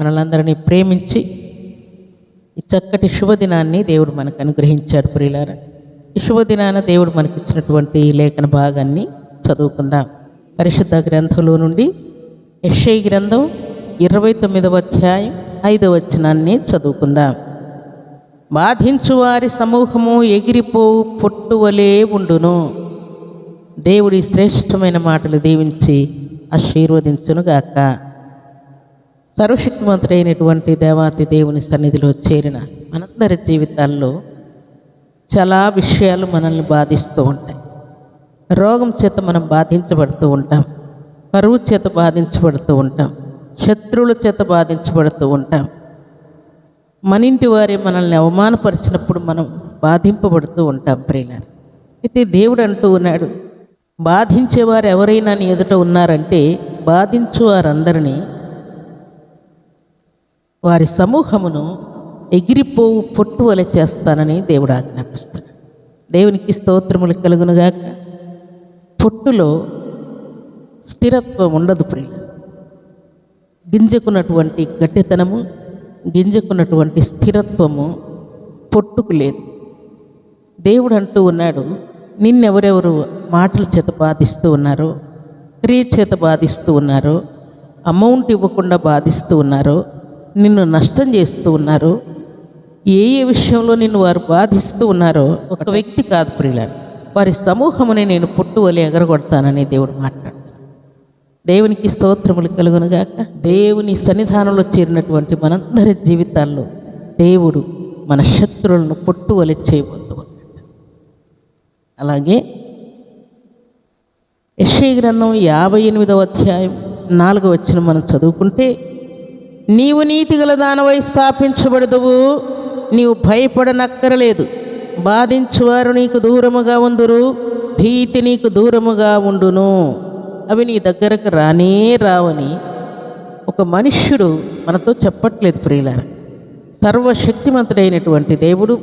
మనలందరినీ ప్రేమించి ఈ చక్కటి శుభదినాన్ని దేవుడు మనకు అనుగ్రహించాడు ప్రియులార. ఈ శుభదినాన దేవుడు మనకి ఇచ్చినటువంటి ఈ లేఖన భాగాన్ని చదువుకుందాం. పరిశుద్ధ గ్రంథంలో నుండి యెషయి గ్రంథం ఇరవై తొమ్మిదవ అధ్యాయం ఐదవ వచనాన్ని చదువుకుందాం. బాధించు వారి సమూహము ఎగిరిపోవు పొట్టువలే ఉండును. దేవుడి శ్రేష్టమైన మాటలు దీవించి ఆశీర్వదించునుగాక. సర్వశక్తిమంతుడైనటువంటి దేవాతి దేవుని సన్నిధిలో చేరిన మనందరి జీవితాల్లో చాలా విషయాలు మనల్ని బాధిస్తూ ఉంటాయి. రోగం చేత మనం బాధించబడుతూ ఉంటాం. కరువు చేత బాధించబడుతూ ఉంటాం. శత్రువుల చేత బాధించబడుతూ ఉంటాం. మన ఇంటి వారే మనల్ని అవమానపరిచినప్పుడు మనం బాధింపబడుతూ ఉంటాం ప్రియులారు. అయితే దేవుడు అంటూ ఉన్నాడు బాధించేవారు ఎవరైనా నీ ఎదుట ఉన్నారంటే బాధించు వారందరినీ వారి సమూహమును ఎగిరిపోవు పొట్టు వలె చేస్తానని దేవుడు ఆజ్ఞాపిస్తాడు దేవునికి స్తోత్రములు కలుగునుగాక. పొట్టులో స్థిరత్వం ఉండదు ప్రియుల గింజకున్నటువంటి గట్టితనము గింజకున్నటువంటి స్థిరత్వము పొట్టుకు లేదు. దేవుడు అంటూ ఉన్నాడు నిన్నెవరెవరు మాటల చేత బాధిస్తూ ఉన్నారో క్రియ చేత బాధిస్తూ ఉన్నారో అమౌంట్ ఇవ్వకుండా బాధిస్తూ ఉన్నారో నిన్ను నష్టం చేస్తూ ఉన్నారో. ఏ ఏ విషయంలో నిన్ను వారు బాధిస్తూ ఉన్నారో ఒక వ్యక్తి కాదు ప్రియుల. వారి సమూహముని నేను పుట్టువలి ఎగరగొడతానని దేవుడు మాట్లాడు దేవునికి స్తోత్రములు కలుగునుగాక దేవుని సన్నిధానంలో చేరినటువంటి మనందరి జీవితాల్లో దేవుడు మన శత్రువులను పుట్టువలి చేయబోతూ అలాగే యశ్వ గ్రంథం యాభై ఎనిమిదవ అధ్యాయం నాలుగవ వచ్చిన మనం చదువుకుంటే నీవు నీతిగల దానవై స్థాపించబడదువు నీవు భయపడనక్కరలేదు. బాధించువారు నీకు దూరముగా ఉందురు భీతి నీకు దూరముగా ఉండును. అవి నీ దగ్గరకు రానే రావని ఒక మనుష్యుడు మనతో చెప్పట్లేదు ప్రియులార. సర్వశక్తిమంతుడైనటువంటి దేవుడు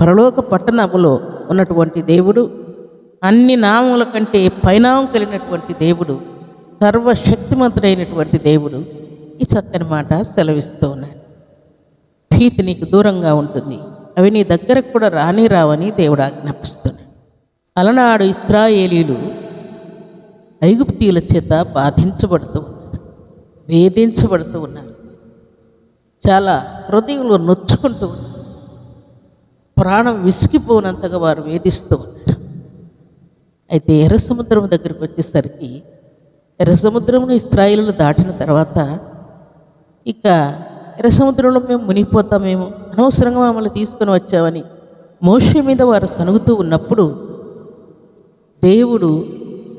పరలోక పట్టణములో ఉన్నటువంటి దేవుడు అన్ని నామముల కంటే పైనామం కలిగినటువంటి దేవుడు సర్వశక్తిమంతుడైనటువంటి దేవుడు ఈ చక్కని మాట సెలవిస్తూ ఉన్నాడు. భీతి నీకు దూరంగా ఉంటుంది. అవి నీ దగ్గరకు కూడా రాని రావని దేవుడు ఆజ్ఞాపిస్తున్నాడు. అలనాడు ఇస్రాయేలీలు ఐగుప్తీయుల చేత బాధించబడుతూ ఉన్నారు. వేధించబడుతూ ఉన్నారు. చాలా హృదయంలో నొచ్చుకుంటూ ఉన్నారు. ప్రాణం విసిగిపోనంతగా వారు వేధిస్తూ ఉన్నారు. అయితే ఎర్ర సముద్రం దగ్గరికి వచ్చేసరికి ఎర్ర సముద్రమును ఇస్రాయిలు దాటిన తర్వాత ఇక ఎర్ర సముద్రంలో మేము మునిగిపోతామేమో అనవసరంగా మమ్మల్ని తీసుకొని వచ్చామని మోషే మీద వారు సనుగుతూ ఉన్నప్పుడు దేవుడు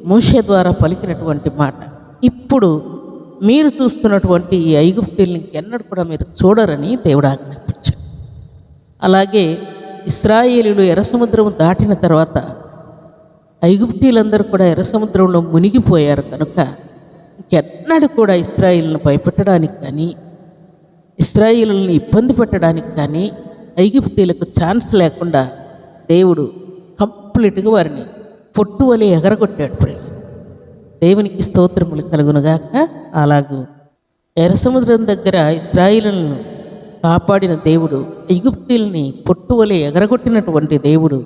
మోషే ద్వారా పలికినటువంటి మాట. ఇప్పుడు మీరు చూస్తున్నటువంటి ఈ ఐగుప్తుల్ని ఎన్నడూ కూడా మీరు చూడరని దేవుడు ఆజ్ఞాపించాడు. అలాగే ఇస్రాయేలీలు ఎర్ర సముద్రం దాటిన తర్వాత ఐగుప్తీలందరూ కూడా ఎర్ర సముద్రంలో మునిగిపోయారు కనుక ఇంకెన్నడూ కూడా ఇస్రాయిల్ను భయపెట్టడానికి కానీ ఇస్రాయిల్ని ఇబ్బంది పెట్టడానికి కానీ ఐగుప్తీలకు ఛాన్స్ లేకుండా దేవుడు కంప్లీట్గా వారిని పొట్టు వలె ఎగరగొట్టాడు ప్రియులు దేవునికి స్తోత్రములు కలుగునుగాక. అలాగూ ఎర్రసముద్రం దగ్గర ఇస్రాయిలను కాపాడిన దేవుడు ఐగుప్తీల్ని పొట్టువలే ఎగరగొట్టినటువంటి దేవుడు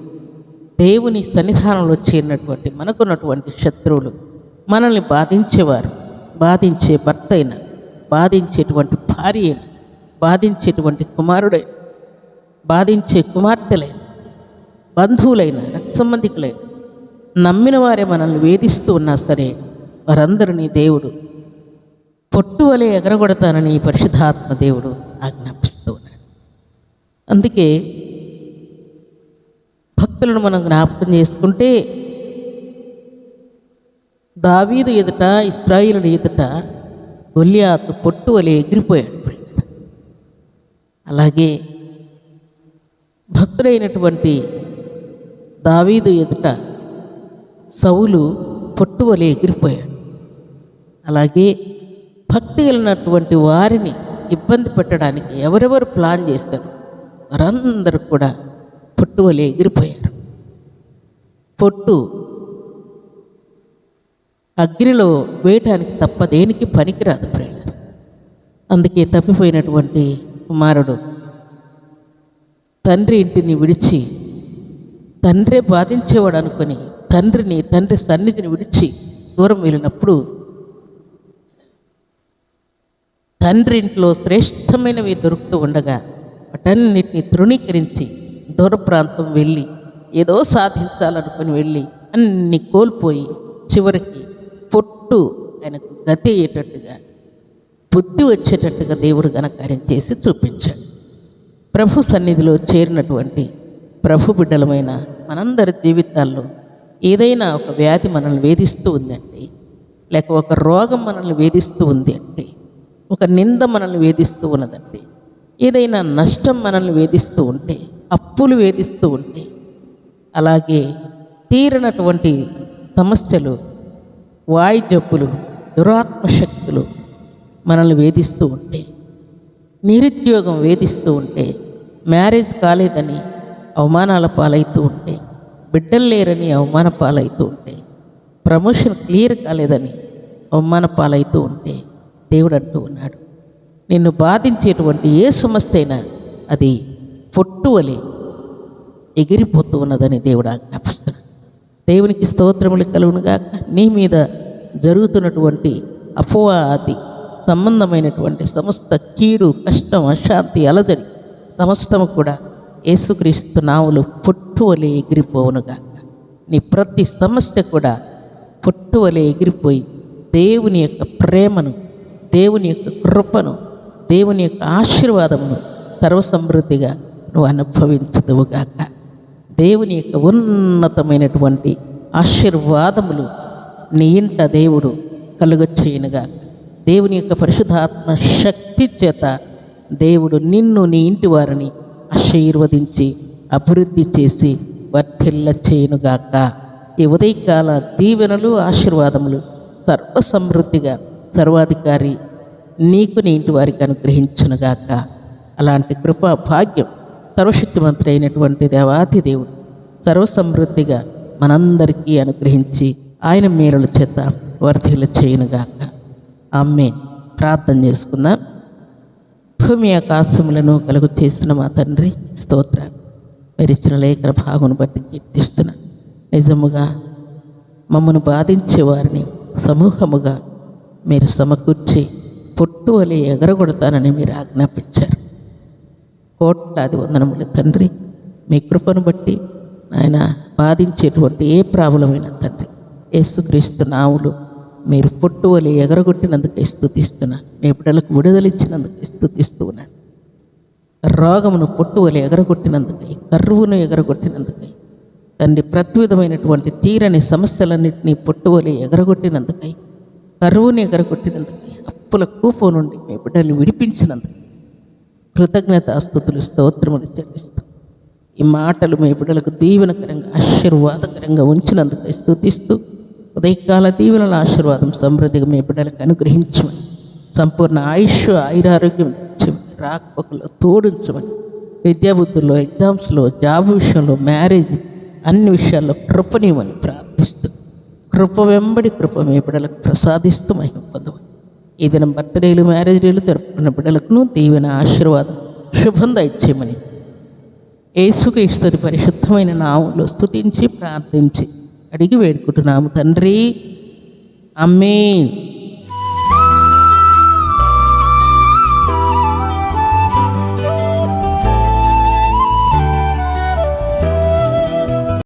దేవుని సన్నిధానంలో చేరినటువంటి మనకున్నటువంటి శత్రువులు మనల్ని బాధించేవారు. బాధించే భర్త అయిన బాధించేటువంటి భార్య అయిన బాధించేటువంటి కుమారుడైన బాధించే కుమార్తెలైన బంధువులైన రక్త సంబంధికులైన నమ్మిన వారే మనల్ని వేధిస్తూ ఉన్నా సరే వారందరినీ దేవుడు పొట్టు వలె ఎగరగొడతానని పరిశుద్ధాత్మ దేవుడు ఆజ్ఞాపిస్తూ ఉన్నాడు. అందుకే భక్తులను మనం జ్ఞాపకం చేసుకుంటే దావీదు ఎదుట ఇస్రాయిలు ఎదుట గొల్లియాతు పొట్టు వలె ఎగిరిపోయాడు అలాగే భక్తుడైనటువంటి దావీదు ఎదుట సౌలు పొట్టువలే ఎగిరిపోయాడు అలాగే భక్తి కలిగినటువంటి వారిని ఇబ్బంది పెట్టడానికి ఎవరెవరు ప్లాన్ చేస్తారు వారందరూ కూడా పొట్టు వలె ఎగిరిపోయారు పొట్టు అగ్నిలో వేయటానికి తప్ప దేనికి పనికిరాదు ప్రియులారా. అందుకే తప్పిపోయినటువంటి కుమారుడు తండ్రి ఇంటిని విడిచి తండ్రే బాధించేవాడు అనుకొని తండ్రిని తండ్రి సన్నిధిని విడిచి దూరం వెళ్ళినప్పుడు తండ్రి ఇంట్లో శ్రేష్టమైనవి దొరుకుతూ ఉండగా వాటన్నిటిని తృణీకరించి దూర ప్రాంతం వెళ్ళి ఏదో సాధించాలనుకుని వెళ్ళి అన్ని కోల్పోయి చివరికి పొట్టు ఆయనకు గతి అయ్యేటట్టుగా బుద్ధి వచ్చేటట్టుగా దేవుడు ఘనకార్యం చేసి చూపించాడు. ప్రభు సన్నిధిలో చేరినటువంటి ప్రభు బిడ్డలమైన మనందరి జీవితాల్లో ఏదైనా ఒక వ్యాధి మనల్ని వేధిస్తూ ఉందండి లేక ఒక రోగం మనల్ని వేధిస్తూ ఉంది అంటే ఒక నింద మనల్ని వేధిస్తూ ఉన్నదండి ఏదైనా నష్టం మనల్ని వేధిస్తూ ఉంటే అప్పులు వేధిస్తూ ఉంటే అలాగే తీరనటువంటి సమస్యలు వాయుజబ్బులు దురాత్మ శక్తులు మనల్ని వేధిస్తూ ఉంటే నిరుద్యోగం వేధిస్తూ ఉంటే మ్యారేజ్ కాలేదని అవమానాల పాలవుతూ ఉంటే బిడ్డలు లేరని అవమాన పాలవుతూ ఉంటే ప్రమోషన్ క్లియర్ కాలేదని అవమాన పాలవుతూ ఉంటే దేవుడు అంటూ ఉన్నాడు. నిన్ను బాధించేటువంటి ఏ సమస్య అయినా అది పొట్టువలి ఎగిరిపోతూ ఉన్నదని దేవుడు ఆజ్ఞాపిస్తున్నాడు. దేవునికి స్తోత్రములు కలుగునుగా నీ మీద జరుగుతున్నటువంటి అపవాది సంబంధమైనటువంటి సమస్త కీడు కష్టం అశాంతి అలజడి సమస్తము కూడా యేసుక్రీస్తు నావులు పొట్టువలే ఎగిరిపోవునుగాక నీ ప్రతి సమస్య కూడా పొట్టువలే ఎగిరిపోయి దేవుని యొక్క ప్రేమను దేవుని యొక్క కృపను దేవుని యొక్క ఆశీర్వాదమును సర్వసమృద్ధిగా నువ్వు అనుభవించదువుగాక దేవుని యొక్క ఉన్నతమైనటువంటి ఆశీర్వాదములు నీ ఇంట దేవుడు కలుగచ్చేయనుగా దేవుని యొక్క పరిశుధాత్మ శక్తి చేత దేవుడు నిన్ను నీ ఇంటి వారిని ఆశీర్వదించి అభివృద్ధి చేసి వర్ధిల్ల చేయనుగాక. ఈ ఉదయకాల దీవెనలు ఆశీర్వాదములు సర్వసమృద్ధిగా సర్వాధికారి నీకు నీ ఇంటి వారికి అనుగ్రహించునుగాక. అలాంటి కృపా భాగ్యం సర్వశక్తిమంతుడు అయినటువంటి దేవాతి దేవుడు. సర్వసమృద్ధిగా మనందరికీ అనుగ్రహించి ఆయన మేలుల చేత వర్ధిల చేయనుగాక. అమ్మే ప్రార్థన చేసుకుందాం. భూమి ఆకాశములను కలుగు చేసిన మా తండ్రి స్తోత్ర. మీరు ఇచ్చిన లేఖన భాగమును బట్టి కీర్తిస్తున్నా. నిజముగా మమ్మను బాధించే వారిని సమూహముగా మీరు సమకూర్చి పొట్టు వలె ఎగరగొడతానని మీరు ఆజ్ఞాపించారు. కోట్లాది వందనములు. తండ్రి మీ కృపను బట్టి ఆయన బాధించేటువంటి ఏ ప్రాబ్లమైన తండ్రి యేసుక్రీస్తు నావులు మీరు పొట్టువలి ఎగరగొట్టినందుకే స్థుతిస్తున్నా మీ బిడ్డలకు విడుదలిచ్చినందుకు స్థుతిస్తూ ఉన్నాను రోగమును పొట్టువలి ఎగరగొట్టినందుకై కరువును ఎగరగొట్టినందుకై తండ్రి ప్రత్యుదమైనటువంటి తీరని సమస్యలన్నింటినీ పొట్టువలి ఎగరగొట్టినందుకై కరువుని ఎగరగొట్టినందుకై అప్పుల కూపు నుండి మీ బిడ్డలు విడిపించినందుకు కృతజ్ఞత కృతజ్ఞతాస్తుతులు స్తోత్రములు చెల్లిస్తాం. ఈ మాటలు మీ బిడ్డలకు దీవెనకరంగా ఆశీర్వాదకరంగా ఉంచినందుకు స్థుతిస్తూ ఉదయకాల దీవెనల ఆశీర్వాదం సమృద్ధిగా మీ బిడ్డలకు అనుగ్రహించమని సంపూర్ణ ఆయుష్ ఆయురారోగ్యం తెచ్చమని రాకపోకలో తోడించమని విద్యాబుద్ధుల్లో ఎగ్జామ్స్లో జాబ్ విషయంలో మ్యారేజ్ అన్ని విషయాల్లో కృపనివ్వని ప్రార్థిస్తూ కృప వెంబడి కృప మీ బిడ్డలకు ప్రసాదిస్తూ మహిమ పొందవచ్చు ఏదైనా బర్త్డేలు మ్యారేజ్ డేలు జరుపుకున్న బిడ్డలకును దీవెన ఆశీర్వాదం శుభం దయచేయమని. యేసుక్రీస్తుని పరిశుద్ధమైన నామంలో స్థుతించి ప్రార్థించి అడిగి వేడుకుంటున్నాము తండ్రి. అమ్మేన్